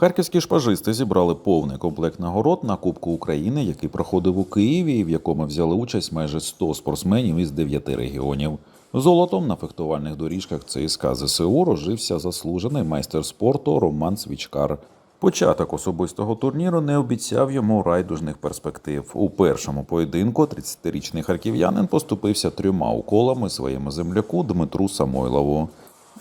Харківські шпажисти зібрали повний комплект нагород на Кубку України, який проходив у Києві, і в якому взяли участь майже 100 спортсменів із 9 регіонів. Золотом на фехтувальних доріжках ЦСКА ЗСУ розжився заслужений майстер спорту Роман Свічкар. Початок особистого турніру не обіцяв йому райдужних перспектив. У першому поєдинку 30-річний харків'янин поступився трьома уколами своєму земляку Дмитру Самойлову.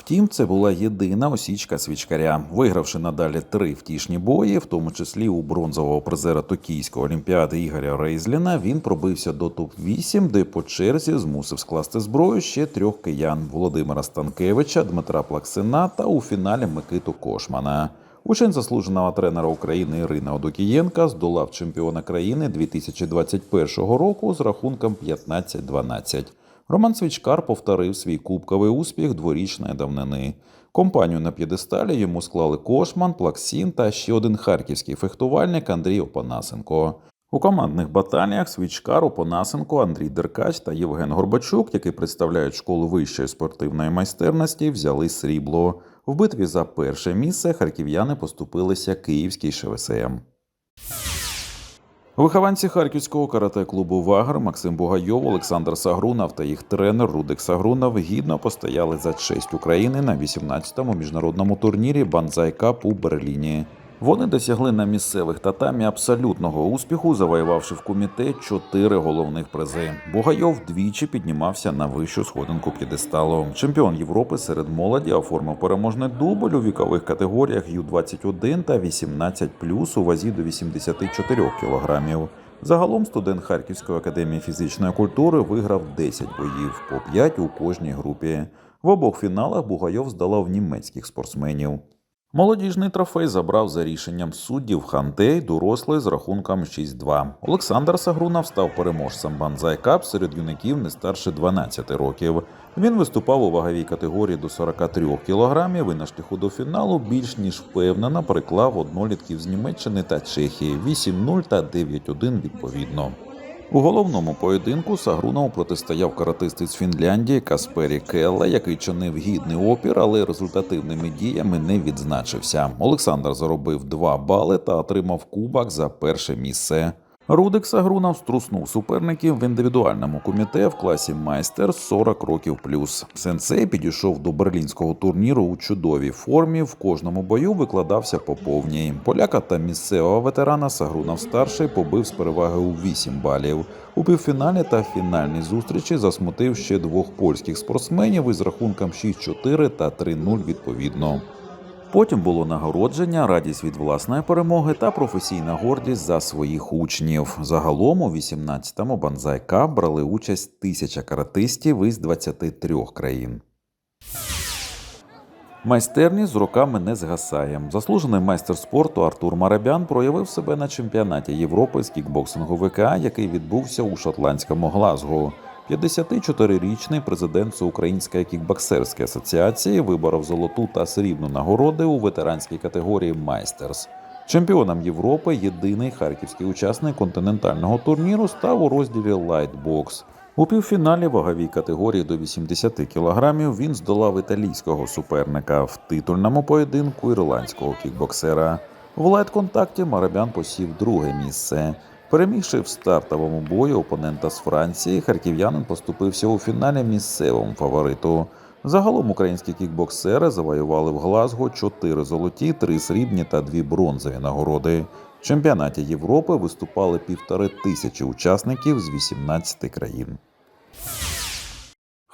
Втім, це була єдина осічка свічкаря. Вигравши надалі три втішні бої, в тому числі у бронзового призера Токійської олімпіади Ігоря Рейзліна, він пробився до топ-8, де по черзі змусив скласти зброю ще трьох киян Володимира Станкевича, Дмитра Плаксина та у фіналі Микиту Кошмана. Учень заслуженого тренера України Ірина Одокієнка здолав чемпіона країни 2021 року з рахунком 15-12. Роман Свічкар повторив свій кубковий успіх дворічної давнини. Компанію на п'єдесталі йому склали Кошман, Плаксін та ще один харківський фехтувальник Андрій Опанасенко. У командних баталіях Свічкар, Опанасенко, Андрій Деркач та Євген Горбачук, які представляють школу вищої спортивної майстерності, взяли срібло. В битві за перше місце харків'яни поступилися київській ШВСМ. Вихованці харківського карате-клубу Вагар Максим Бугайов, Олександр Сагрунов та їх тренер Рудик Сагрунов гідно постояли за честь України на 18-му міжнародному турнірі Банзай Кап у Берліні. Вони досягли на місцевих татамі абсолютного успіху, завоювавши в куміте чотири головних призи. Бугайов двічі піднімався на вищу сходинку п'єдесталу. Чемпіон Європи серед молоді оформив переможний дубль у вікових категоріях Ю-21 та 18+, у вазі до 84 кілограмів. Загалом студент Харківської академії фізичної культури виграв 10 боїв, по 5 у кожній групі. В обох фіналах Бугайов здолав німецьких спортсменів. Молодіжний трофей забрав за рішенням суддів Хантей дорослий з рахунком 6-2. Олександр Сагрунов став переможцем Банзай Кап серед юнаків не старше 12 років. Він виступав у ваговій категорії до 43 кілограмів і на шляху до фіналу більш ніж впевнено приклав однолітків з Німеччини та Чехії 8-0 та 9-1 відповідно. У головному поєдинку Сагрунову протистояв каратист із Фінляндії Каспері Келле, який чинив гідний опір, але результативними діями не відзначився. Олександр заробив 2 бали та отримав кубок за перше місце. Рудик Сагрунов струснув суперників в індивідуальному коміте в класі майстер 40 років плюс. Сенсей підійшов до берлінського турніру у чудовій формі. В кожному бою викладався по повній. Поляка та місцевого ветерана Сагрунов старший побив з переваги у 8 балів. У півфіналі та фінальній зустрічі засмутив ще двох польських спортсменів із рахунком 6-4 та 3-0 відповідно. Потім було нагородження, радість від власної перемоги та професійна гордість за своїх учнів. Загалом у 18-му Банзай Кап брали участь тисяча каратистів із 23 країн. Майстерність з роками не згасає. Заслужений майстер спорту Артур Марабян проявив себе на чемпіонаті Європи з кікбоксингу ВК, який відбувся у шотландському Глазго. 54-річний президент Всеукраїнської кікбоксерської асоціації виборов золоту та срібну нагороди у ветеранській категорії Майстерс. Чемпіоном Європи єдиний харківський учасник континентального турніру став у розділі Лайтбокс. У півфіналі ваговій категорії до 80 кілограмів він здолав італійського суперника в титульному поєдинку ірландського кікбоксера. В лайт-контакті Марабян посів друге місце. Перемігши в стартовому бою опонента з Франції, харків'янин поступився у фіналі місцевому фавориту. Загалом українські кікбоксери завоювали в Глазго 4 золоті, 3 срібні та 2 бронзові нагороди. В чемпіонаті Європи виступали півтори тисячі учасників з 18 країн.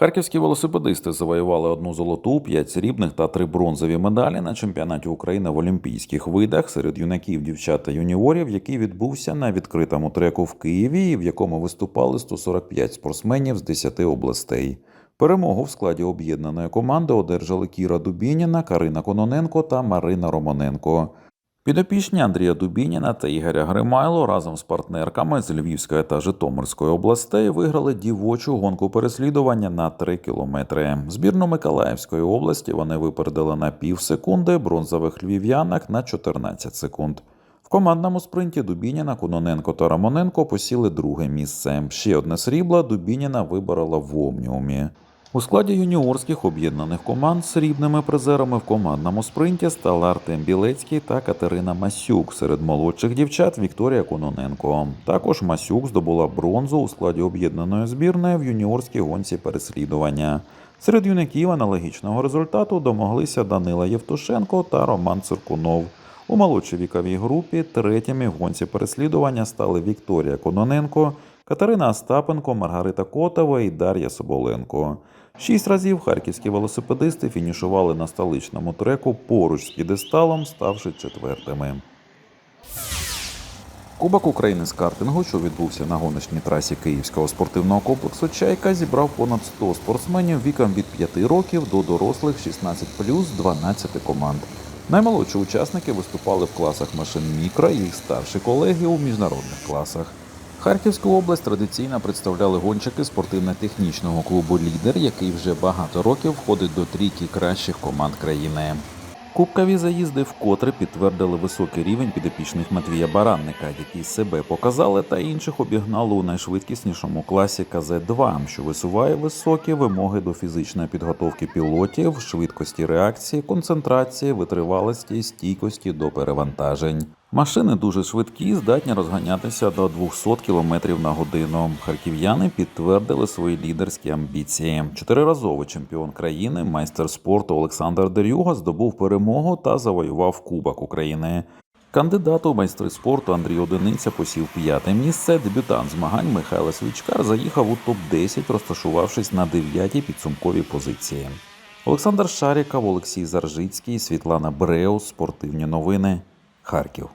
Харківські велосипедисти завоювали одну золоту, п'ять срібних та три бронзові медалі на чемпіонаті України в олімпійських видах серед юнаків, дівчат та юніорів, який відбувся на відкритому треку в Києві, в якому виступали 145 спортсменів з 10 областей. Перемогу в складі об'єднаної команди одержали Кіра Дубініна, Карина Кононенко та Марина Романенко. Підопічні Андрія Дубініна та Ігоря Гримайло разом з партнерками з Львівської та Житомирської областей виграли дівочу гонку переслідування на 3 кілометри. Збірну Миколаївської області вони випередили на пів секунди, бронзових львів'янок на 14 секунд. В командному спринті Дубініна, Кононенко та Романенко посіли друге місце. Ще одне срібло Дубініна виборола в Омніумі. У складі юніорських об'єднаних команд срібними призерами в командному спринті стали Артем Білецький та Катерина Масюк. Серед молодших дівчат Вікторія Кононенко. Також Масюк здобула бронзу у складі об'єднаної збірної в юніорській гонці переслідування. Серед юнаків аналогічного результату домоглися Данила Євтушенко та Роман Циркунов. У молодшій віковій групі третіми в гонці переслідування стали Вікторія Кононенко, Катерина Остапенко, Маргарита Котова і Дар'я Соболенко. Шість разів харківські велосипедисти фінішували на столичному треку поруч з п'єдесталом, ставши четвертими. Кубок України з картингу, що відбувся на гоночній трасі Київського спортивного комплексу Чайка, зібрав понад 100 спортсменів віком від 5 років до дорослих 16 плюс 12 команд. Наймолодші учасники виступали в класах машин мікро, їх старші колеги у міжнародних класах. Харківську область традиційно представляли гонщики спортивно-технічного клубу Лідер, який вже багато років входить до трійки кращих команд країни. Кубкові заїзди вкотре підтвердили високий рівень підопічних Матвія Баранника, які себе показали та інших обігнали у найшвидкіснішому класі КЗ-2, що висуває високі вимоги до фізичної підготовки пілотів, швидкості реакції, концентрації, витривалості стійкості до перевантажень. Машини дуже швидкі, здатні розганятися до 200 км на годину. Харків'яни підтвердили свої лідерські амбіції. Чотириразовий чемпіон країни, майстер спорту Олександр Дерюга здобув перемогу та завоював Кубок України. Кандидат у майстри спорту Андрій Одиниця посів п'яте місце. Дебютант змагань Михайло Свічкар заїхав у топ-10, розташувавшись на дев'ятій підсумковій позиції. Олександр Шаріков, Олексій Заржицький, Світлана Бреус, спортивні новини. Харків.